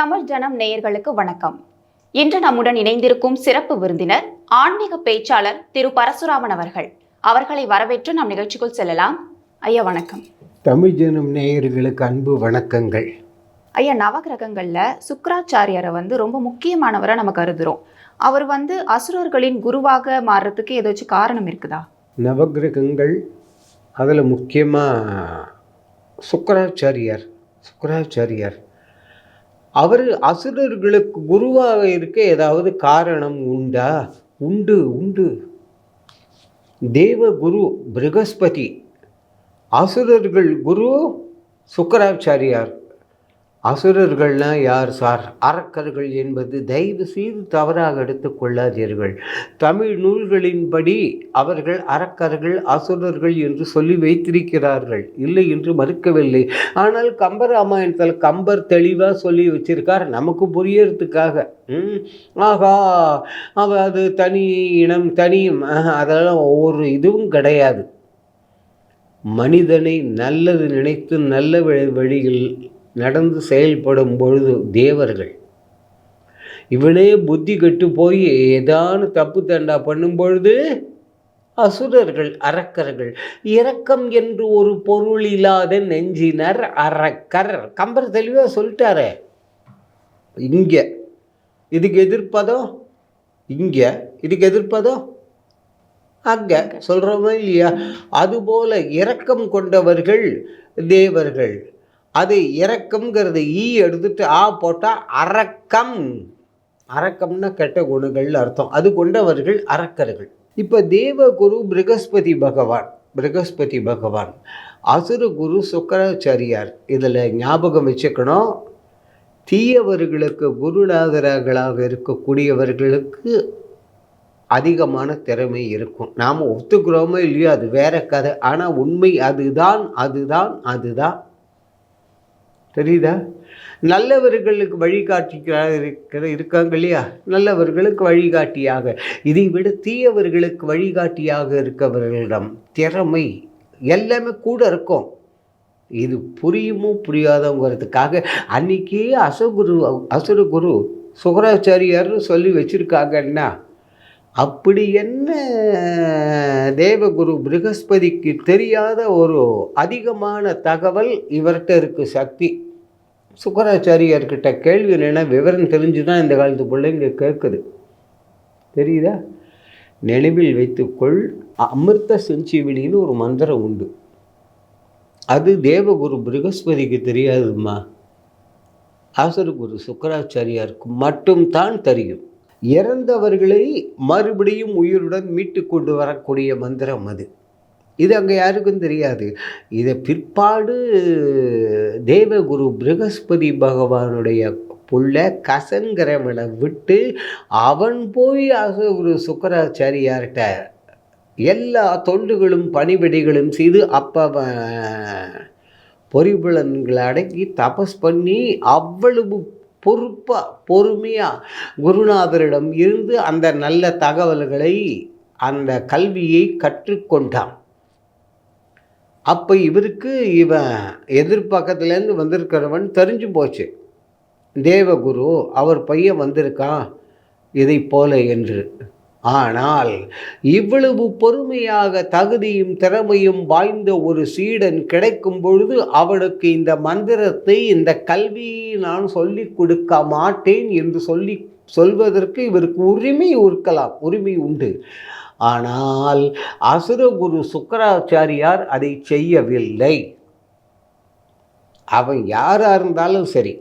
தமிழ் ஜனம் நேயர்களுக்கு வணக்கம். இன்று நம்முடன் இணைந்திருக்கும் சிறப்பு விருந்தினர் ஆன்மீக பேச்சாளர் திரு பரசுராமன் அவர்கள். அவர்களை வரவேற்று நம் நிகழ்ச்சிக்குள் செல்லலாம். ஐயா வணக்கம். தமிழ் ஜனம் நேயர்களுக்கு அன்பு வணக்கங்கள். ஐயா நவகிரகங்கள்ல சுக்கராச்சாரியாரை வந்து ரொம்ப முக்கியமானவரை நம்ம கருதுறோம். அவர் வந்து அசுரர்களின் குருவாக மாறுறதுக்கு ஏதாச்சும் காரணம் இருக்குதா? நவகிரகங்கள் அதில் முக்கியமாக சுக்கராச்சாரியார் சுக்கராச்சாரியார். அவர் அசுரர்களுக்கு குருவாக இருக்க ஏதாவது காரணம் உண்டா? உண்டு உண்டு. தேவகுரு பிரகஸ்பதி. அசுரர்கள் குரு சுக்கராச்சாரியார். அசுரர்கள்னா யார் சார்? அரக்கர்கள் என்பது தயவு செய்து தவறாக எடுத்துக்கொள்ளாதீர்கள் தமிழ் நூல்களின்படி அவர்கள் அரக்கர்கள் அசுரர்கள் என்று சொல்லி வைத்திருக்கிறார்கள். இல்லை என்று மறுக்கவில்லை. ஆனால் கம்பராமாயணத்தில் கம்பர் தெளிவாக சொல்லி வச்சிருக்கார். நமக்கு புரியறதுக்காக. ம், ஆகா அவ அது தனி இனம் தனி அதெல்லாம் ஒவ்வொரு இதுவும் கிடையாது. மனிதனை நல்லது நினைத்து நல்ல வழி- வழியில் நடந்து செயல்படும் பொழுது தேவர்கள். இவனே புத்தி கெட்டு போய் ஏதானு தப்பு தண்டா பண்ணும் பொழுது அசுரர்கள் அரக்கர்கள் இரக்கம் என்று ஒரு பொருள் இல்லாத நெஞ்சினர் அரக்கர். கம்பர் தெளிவாக சொல்லிட்டாரே. இங்கே. இதுக்கு எதிர்ப்பதோ? இங்கே. இதுக்கு எதிர்ப்பதோ? அங்கே. சொல்கிறோமோ இல்லையா? அதுபோல இரக்கம் கொண்டவர்கள் தேவர்கள். அது இறக்கம்ங்கிறது ஈ எடுத்துட்டு ஆ போட்டால் அரக்கம். அரக்கம்னா கெட்ட குணங்கள் அர்த்தம். அது கொண்டவர்கள் அரக்கர்கள். இப்போ தேவகுரு ப்ரகஸ்பதி பகவான் ப்ரகஸ்பதி பகவான் அசுர குரு சுக்கராச்சாரியார் இதில் ஞாபகம் வச்சுக்கணும். தீயவர்களுக்கு குருநாதர்களாக இருக்கக்கூடியவர்களுக்கு அதிகமான திறமை இருக்கும். நாம் ஒத்துக்கிறோமோ இல்லையோ அது வேற கதை. ஆனால் உண்மை அதுதான் அதுதான் அதுதான். தெரியுதா? நல்லவர்களுக்கு வழிகாட்டிக்கிறார் இருக்கிற இருக்காங்க இல்லையா? நல்லவர்களுக்கு வழிகாட்டியாக. இதை விட தீயவர்களுக்கு வழிகாட்டியாக இருக்கவர்களிடம் திறமை எல்லாமே கூட இருக்கும். இது புரியுமோ புரியாதவங்கிறதுக்காக அன்னைக்கே அசகுரு அசுரகுரு சுகராச்சாரியார்னு சொல்லி வச்சுருக்காங்கன்னா அப்படி என்ன தேவகுரு ப்ரகஸ்பதிக்கு தெரியாத ஒரு அதிகமான தகவல் இவர்கிட்ட இருக்கு சக்தி. சுக்கராச்சாரியர்கிட்ட கேள்வி என்னென்னா விவரம் தெரிஞ்சு தான் இந்த காலத்து பிள்ளைங்க கேட்குது தெரியுதா? நினைவில் வைத்துக்கொள் அமிர்த செஞ்சீவினின்னு ஒரு மந்திரம் உண்டு. அது தேவகுரு ப்ரகஸ்பதிக்கு தெரியாதும்மா. ஆசரகுரு சுக்கராச்சாரியாருக்கு மட்டும்தான் தெரியும். இறந்தவர்களை மறுபடியும் உயிருடன் மீட்டு கொண்டு வரக்கூடிய மந்திரம் அது. இது அங்கே யாருக்கும் தெரியாது. இதை பிற்பாடு தேவகுரு பிரகஸ்பதி பகவானுடைய புள்ள கசங்கிறவனை விட்டு அவன் போய் அசகுரு சுக்கராச்சாரியார்கிட்ட எல்லா தொண்டுகளும் பணிபடிகளும் செய்து அப்போ பொறிபுலன்களை அடக்கி தபஸ் பண்ணி அவ்வளவு பொறுப்பாக பொறுமையாக குருநாதரிடம் இருந்து அந்த நல்ல தகவல்களை அந்த கல்வியை கற்றுக்கொண்டான். அப்போ இவருக்கு இவன் எதிர்பக்கத்துலேருந்து வந்திருக்கிறவன் தெரிஞ்சு போச்சு. தேவகுரு அவர் பையன் வந்திருக்கான் இதை போல என்று. ஆனால் இவ்வளவு பொறுமையாக தகுதியும் திறமையும் வாய்ந்த ஒரு சீடன் கிடைக்கும் பொழுது அவனுக்கு இந்த மந்திரத்தை இந்த கல்வியை நான் சொல்லிக் கொடுக்க மாட்டேன் என்று சொல்லி சொல்வதற்கு இவருக்கு உரிமை இருக்கலாம் உரிமை உண்டு. ஆனால் அசுரகுரு சுக்கராச்சாரியார் அதை செய்யவில்லை. அவன் யாராக இருந்தாலும் சரி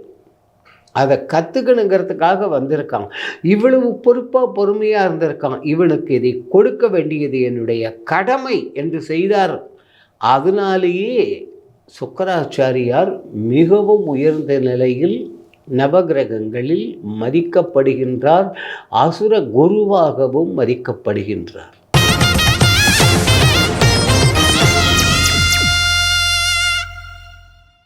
அதை கற்றுக்கணுங்கிறதுக்காக வந்திருக்கான். இவ்வளவு பொறுப்பாக பொறுமையாக இருந்திருக்கான். இவனுக்கு இதை கொடுக்க வேண்டியது என்னுடைய கடமை என்று செய்தார். அதனாலேயே சுக்கராச்சாரியார் மிகவும் உயர்ந்த நிலையில் நவகிரகங்களில் மதிக்கப்படுகின்றார். அசுர குருவாகவும் மதிக்கப்படுகின்றார்.